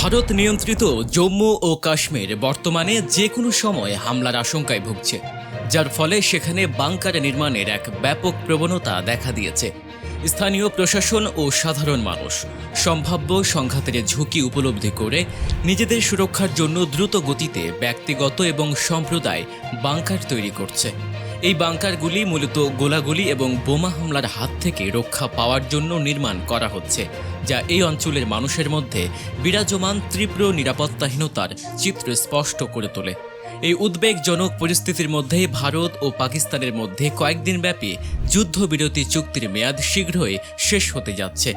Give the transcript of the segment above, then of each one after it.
ভারত নিয়ন্ত্রিত জম্মু ও কাশ্মীর বর্তমানে যে কোনো সময় হামলার আশঙ্কায় ভুগছে, যার ফলে সেখানে বাংকার নির্মাণের এক ব্যাপক প্রবণতা দেখা দিয়েছে। স্থানীয় প্রশাসন ও সাধারণ মানুষ সম্ভাব্য সংঘাতের ঝুঁকি উপলব্ধি করে নিজেদের সুরক্ষার জন্য দ্রুত গতিতে ব্যক্তিগত এবং সম্প্রদায় বাংকার তৈরি করছে। এই বাংকারগুলি মূলত গোলাগুলি এবং বোমা হামলার হাত থেকে রক্ষা পাওয়ার জন্য নির্মাণ করা হচ্ছে, যা এই অঞ্চলের মানুষের মধ্যে বিরাজমান তীব্র নিরাপত্তাহীনতার চিত্র স্পষ্ট করে তোলে। এই উদ্বেগজনক পরিস্থিতির মধ্যে ভারত ও পাকিস্তানের মধ্যে কয়েকদিন ব্যাপী যুদ্ধবিরতি চুক্তির মেয়াদ শীঘ্রই শেষ হতে যাচ্ছে।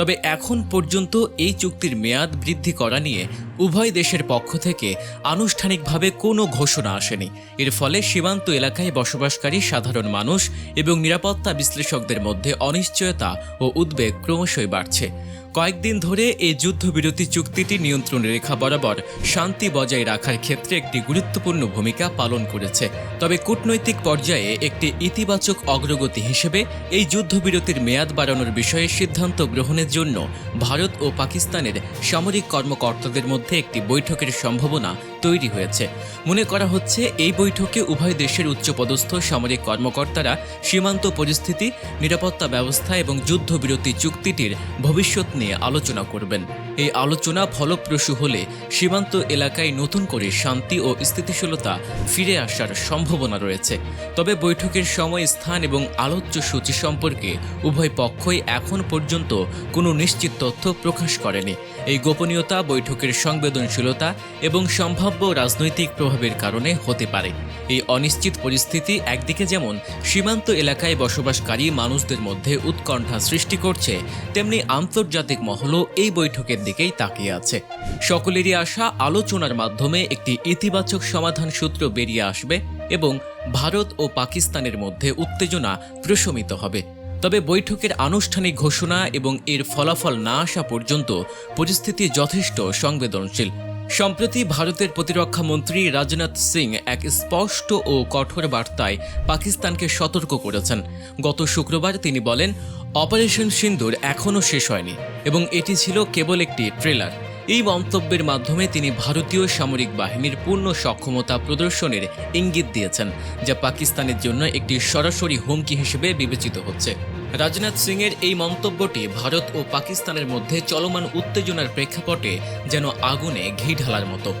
তবে এখন পর্যন্ত এই চুক্তির মেয়াদ বৃদ্ধি করা নিয়ে উভয় দেশের পক্ষ থেকে আনুষ্ঠানিকভাবে কোনো ঘোষণা আসেনি। এর ফলে সীমান্ত এলাকায় বসবাসকারী সাধারণ মানুষ এবং নিরাপত্তা বিশ্লেষকদের মধ্যে অনিশ্চয়তা ও উদ্বেগ ক্রমশই বাড়ছে। কয়েকদিন ধরে এই যুদ্ধবিরতি চুক্তিটি নিয়ন্ত্রণ রেখা বরাবর শান্তি বজায় রাখার ক্ষেত্রে একটি গুরুত্বপূর্ণ ভূমিকা পালন করেছে। তবে কূটনৈতিক পর্যায়ে একটি ইতিবাচক অগ্রগতি হিসেবে এই যুদ্ধবিরতির মেয়াদ বাড়ানোর বিষয়ে সিদ্ধান্ত গ্রহণের জন্য ভারত ও পাকিস্তানের সামরিক কর্মকর্তাদের মধ্যে একটি বৈঠকের সম্ভাবনা তৈরি হয়েছে। মনে করা হচ্ছে, এই বৈঠকে উভয় দেশের উচ্চপদস্থ সামরিক কর্মকর্তারা সীমান্ত পরিস্থিতি, নিরাপত্তা ব্যবস্থা এবং যুদ্ধবিরতি চুক্তিটির ভবিষ্যৎ নিয়ে আলোচনা করবেন। এই আলোচনা ফলপ্রসূ হলে সীমান্ত এলাকায় নতুন করে শান্তি ও স্থিতিশীলতা ফিরে আসার সম্ভাবনা রয়েছে। তবে বৈঠকের সময় স্থান এবং আলোচ্য সূচি সম্পর্কে উভয় পক্ষই এখন পর্যন্ত কোনো নিশ্চিত তথ্য প্রকাশ করেনি। এই গোপনীয়তা, বৈঠকের সংবেদনশীলতা এবং সম্ভাব্য রাজনৈতিক প্রভাবের কারণে হতে পারে। এই অনিশ্চিত পরিস্থিতি একদিকে যেমন সীমান্ত এলাকায় বসবাসকারী মানুষদের মধ্যে উৎকণ্ঠা সৃষ্টি করছে, তেমনি আন্তর্জাতিক মহলও এই বৈঠকের দিকেই তাকিয়ে আছে। সকলেরই আশা, আলোচনার মাধ্যমে একটি ইতিবাচক সমাধান সূত্র বেরিয়ে আসবে এবং ভারত ও পাকিস্তানের মধ্যে উত্তেজনা প্রশমিত হবে। তবে বৈঠকের আনুষ্ঠানিক ঘোষণা এবং এর ফলাফল না আসা পর্যন্ত পরিস্থিতি যথেষ্ট সংবেদনশীল। সম্প্রতি ভারতের প্রতিরক্ষা মন্ত্রী রাজনাথ সিং এক স্পষ্ট ও কঠোর বার্তায় পাকিস্তানকে সতর্ক করেছেন। গত শুক্রবার তিনি বলেন, অপারেশন সিন্দুর এখনও শেষ হয়নি এবং এটি ছিল কেবল একটি ট্রেলার। এই মন্তব্যের মাধ্যমে তিনি ভারতীয় সামরিক বাহিনীর পূর্ণ সক্ষমতা প্রদর্শনের ইঙ্গিত দিয়েছেন, যা পাকিস্তানের জন্য একটি সরাসরি হুমকি হিসেবে বিবেচিত হচ্ছে। রাজনাথ সিংয়ের এই মন্তব্যটি ভারত ও পাকিস্তানের মধ্যে চলমান উত্তেজনার প্রেক্ষাপটে যেন আগুনে ঘি ঢালার মতো।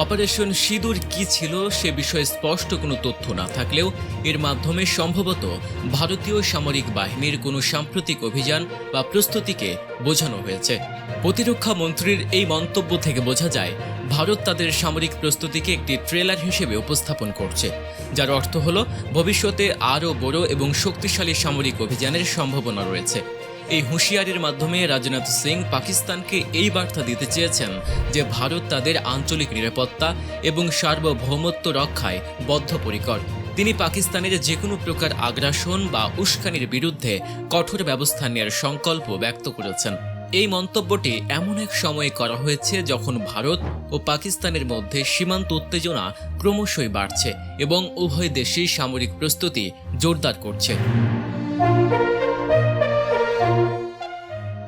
অপারেশন সিঁদুর কি ছিল সে বিষয়ে স্পষ্ট কোনো তথ্য না থাকলেও এর মাধ্যমে সম্ভবত ভারতীয় সামরিক বাহিনীর কোনো সাম্প্রতিক অভিযান বা প্রস্তুতিকে বোঝানো হয়েছে। প্রতিরক্ষা মন্ত্রীর এই মন্তব্য থেকে বোঝা যায়, ভারত তাদের সামরিক প্রস্তুতিকে একটি ট্রেলার হিসেবে উপস্থাপন করছে, যার অর্থ হল ভবিষ্যতে আরও বড় এবং শক্তিশালী সামরিক অভিযানের সম্ভাবনা রয়েছে। এই হুঁশিয়ারির মাধ্যমে রাজনাথ সিং পাকিস্তানকে এই বার্তা দিতে চেয়েছেন যে ভারত তাদের আঞ্চলিক নিরাপত্তা এবং সার্বভৌমত্ব রক্ষায় বদ্ধপরিকর। তিনি পাকিস্তানের যে কোনো প্রকার আগ্রাসন বা উস্কানির বিরুদ্ধে কঠোর ব্যবস্থা নেওয়ার সংকল্প ব্যক্ত করেছেন। এই মন্তব্যটি এমন এক সময়ে করা হয়েছে যখন ভারত ও পাকিস্তানের মধ্যে সীমান্ত উত্তেজনা ক্রমশই বাড়ছে এবং উভয় দেশেই সামরিক প্রস্তুতি জোরদার করছে।